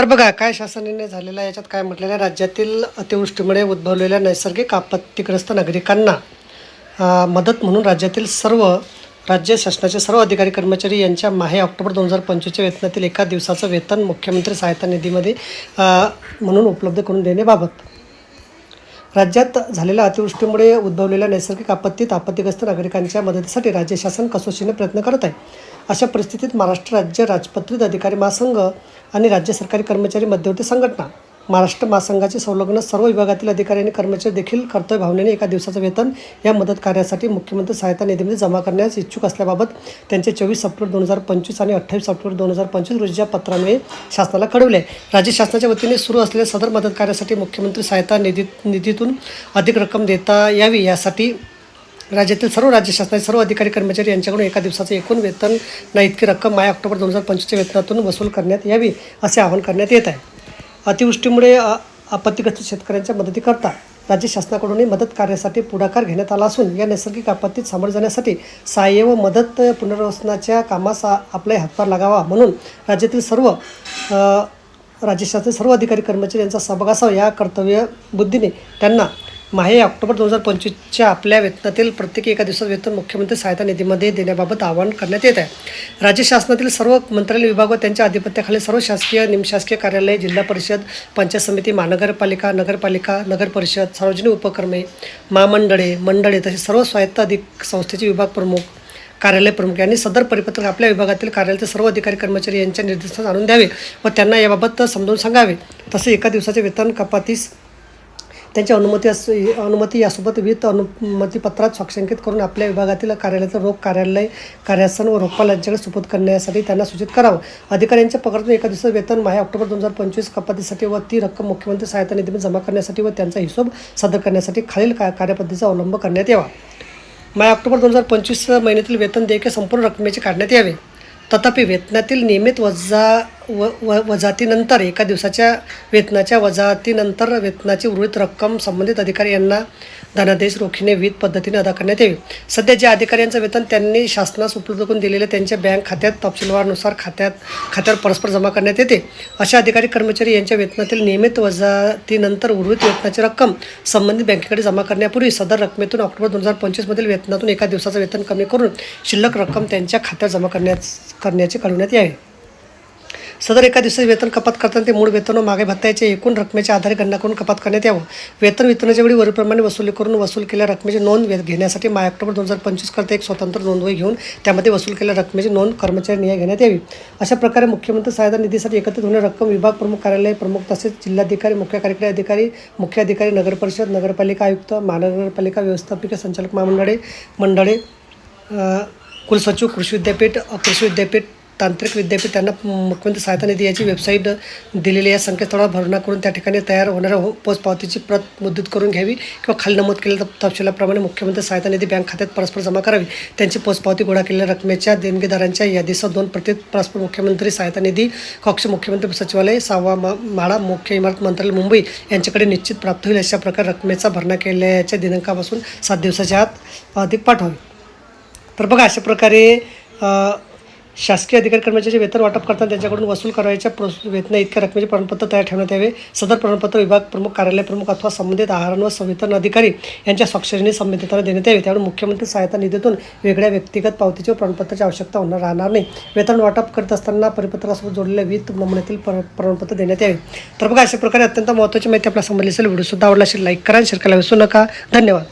तर बघा काय शासनाने निर्णय झालेला आहे याच्यात काय म्हटलेलं आहे राज्यातील अतिवृष्टीमुळे उद्भवलेल्या नैसर्गिक आपत्तीग्रस्त नागरिकांना मदत म्हणून राज्यातील सर्व राज्य शासनाचे सर्व अधिकारी कर्मचारी यांच्या माहे ऑक्टोबर दोन हजार पंचवीसच्या वेतनातील एका दिवसाचं वेतन मुख्यमंत्री सहायता निधीमध्ये म्हणून उपलब्ध करून देण्याबाबत राज्यात झालेल्या अतिवृष्टीमुळे उद्भवलेल्या नैसर्गिक आपत्तीत आपत्तीग्रस्त नागरिकांच्या मदतीसाठी राज्य शासन कसोशीने प्रयत्न करत आहे. अशा परिस्थितीत महाराष्ट्र राज्य राजपत्रित अधिकारी महासंघ आणि राज्य सरकारी कर्मचारी मध्यवर्ती संघटना महाराष्ट्र महासंघाचे संलग्न सर्व विभागातील अधिकारी आणि कर्मचारी देखील कर्तव्य भावनेने एका दिवसाचं वेतन या मदत कार्यासाठी मुख्यमंत्री सहायता निधीमध्ये जमा करण्यास इच्छुक असल्याबाबत त्यांचे चोवीस सप्टेंबर दोन हजार पंचवीस आणि अठ्ठावीस सप्टेंबर दोन हजार पंचवीस रोजीच्या पत्रान्वये शासनाला कळवले आहे. राज्य शासनाच्या वतीने सुरू असलेल्या सदर मदत कार्यासाठी मुख्यमंत्री सहायता निधी निधीतून अधिक रक्कम देता यावी यासाठी राज्यातील सर्व राज्य शासनाचे सर्व अधिकारी कर्मचारी यांच्याकडून एका दिवसाचं एकूण वेतन ना इतकी रक्कम माय ऑक्टोबर दोन हजार पंचवीसच्या वेतनातून वसूल करण्यात यावी असे आवाहन करण्यात येत आहे अतिवृष्टीमुळे आपत्तीग्रस्त शेतकऱ्यांच्या मदतीकरता राज्य शासनाकडूनही मदत कार्यासाठी पुढाकार घेण्यात आला असून या नैसर्गिक आपत्तीत सामोरे जाण्यासाठी सहाय्य व मदत पुनर्वसनाच्या कामास आपलाही हातभार लागावा म्हणून राज्यातील सर्व राज्य शासनाचे सर्व अधिकारी कर्मचारी यांचा सहभाग असावा या कर्तव्य बुद्धीने त्यांना माहे ऑक्टोबर दोन हजार पंचवीसच्या आपल्या वेतनातील प्रत्येकी एका दिवसात वेतन मुख्यमंत्री सहायता निधीमध्ये देण्याबाबत आवाहन करण्यात येत आहे. राज्य शासनातील सर्व मंत्रालय विभाग व त्यांच्या आधिपत्याखाली सर्व शासकीय निमशासकीय कार्यालय जिल्हा परिषद पंचायत समिती महानगरपालिका नगरपालिका नगर परिषद सार्वजनिक उपक्रमे महामंडळे मंडळे तसेच सर्व स्वायत्त अधिक संस्थेचे विभाग प्रमुख कार्यालय प्रमुख यांनी सदर परिपत्रक आपल्या विभागातील कार्यालयाचे सर्व अधिकारी कर्मचारी यांच्या निर्देशात आणून द्यावे व त्यांना याबाबत समजावून सांगावे. तसे एका दिवसाचे वेतन कपातीस त्यांची अनुमती अस अनुमती यासोबत विविध अनुमतीपत्रात स्वाक्षांकित करून आपल्या विभागातील कार्यालयाचं रोख कार्यालय कार्यासन व रोखपाल यांच्याकडे सुपूत करण्यासाठी त्यांना सूचित करावं. अधिकाऱ्यांच्या पगारातून एका दिवसाचं वेतन माहे ऑक्टोबर दोन हजार पंचवीस कपातीसाठी व ती रक्कम मुख्यमंत्री सहायता निधीमध्ये जमा करण्यासाठी व त्यांचा हिशोब सादर करण्यासाठी खालील का कार्यपद्धतीचा अवलंब करण्यात यावा. माय ऑक्टोबर दोन हजार पंचवीस महिन्यातील वेतन देयके संपूर्ण रकमेचे काढण्यात यावे. तथापि वेतनातील नियमित वजा व व वजातीनंतर एका दिवसाच्या वेतनाच्या वजातीनंतर वेतनाची उर्वरित रक्कम संबंधित अधिकारी यांना धनादेश रोखीने विविध पद्धतीने अदा करण्यात यावी. सध्या ज्या अधिकाऱ्यांचं वेतन त्यांनी शासनास उपलब्ध करून दिलेले त्यांच्या बँक खात्यात तपशीलवारनुसार खात्यात खात्यावर परस्पर जमा करण्यात येते. अशा अधिकारी कर्मचारी यांच्या वेतनातील नियमित वजातीनंतर उर्वरित वेतनाची रक्कम संबंधित बँकेकडे जमा करण्यापूर्वी सदर रकमेतून ऑक्टोबर दोन हजार पंचवीसमधील वेतनातून एका दिवसाचं वेतन कमी करून शिल्लक रक्कम त्यांच्या खात्यात जमा करण्यास करण्याचे कळवण्यात यावे. सदर एका दिवसाचे वेतन कपात करताना ते मूळ वेतन व मागे भत्त्याच्या एकूण रकमेच्या आधारे गणना करून कपात करण्यात यावं. वेतन वितरणाच्या वेळी वरीप्रमाणे वसुली करून वसूल केलेल्या रकमेची नोंद घेण्यासाठी माय ऑक्टोबर दोन हजार पंचवीस करता एक स्वतंत्र नोंदवही घेऊन त्यामध्ये वसूल केलेल्या रकमेची नोंद कर्मचारी निहाय घेण्यात यावी. अशा प्रकारे मुख्यमंत्री सहायता निधीसाठी एकत्रित होणे रक्कम विभाग प्रमुख कार्यालय प्रमुख तसेच जिल्हाधिकारी मुख्य कार्यकारी अधिकारी मुख्य अधिकारी नगरपरिषद नगरपालिका आयुक्त महानगरपालिका व्यवस्थापिका संचालक महामंडळे मंडळे कुलसचिव कृषी विद्यापीठ कृषी विद्यापीठ तांत्रिक विद्यापीठ त्यांना मुख्यमंत्री सहायता निधी याची वेबसाईट दिलेली या संकेतस्थळावर भरणा करून त्या ठिकाणी तयार होणाऱ्या हो पोचपावतीची प्रत मुद्रित करून घ्यावी किंवा खाली नमूद केलेल्या तपशिलाप्रमाणे मुख्यमंत्री सहायता निधी बँक खात्यात परस्पर जमा करावी. त्यांची पोचपावती गोळा केलेल्या रकमेच्या देणगीदारांच्या यादीसह दोन प्रति परस्पर मुख्यमंत्री सहायता निधी कक्ष मुख्यमंत्री सचिवालय सहावा मा- माळा मुख्य इमारत मंत्रालय मुंबई यांच्याकडे निश्चित प्राप्त होईल अशा प्रकारे रकमेचा भरणा केल्याच्या दिनांकापासून सात दिवसाच्या आत अधिक पाठवावी. तर बघा अशा प्रकारे शासकीय अधिकारी कर्मचाऱ्याचे वेतन वाटप करताना त्यांच्याकडून वसूल करायच्या प्रोस वेतना इतक्या रकमेचे प्रमाणपत्र तयार ठेवण्यात यावे. सदर प्रमाणपत्र विभाग प्रमुख कार्यालय प्रमुख अथवा संबंधित आहार व संवितरण अधिकारी यांच्या स्वाक्षरीने संबंधितांना देण्यात यावे. त्यामुळे मुख्यमंत्री सहायता निधीतून वेगळ्या व्यक्तिगत पावतीच्या व प्रमाणपत्राची आवश्यकता होणार राहणार नाही. वेतन वाटप करत असताना परिपत्रासोबत जोडलेल्या विविध नमुन्यातील प्र प्रमाणपत्र देण्यात यावे. तर बघा अशा प्रकारे अत्यंत महत्त्वाची माहिती आपल्याला समजली असेल व्हिडिओसुद्धा आवडला असेल लाईक करा आणि शेअर करायला विसरू नका. धन्यवाद.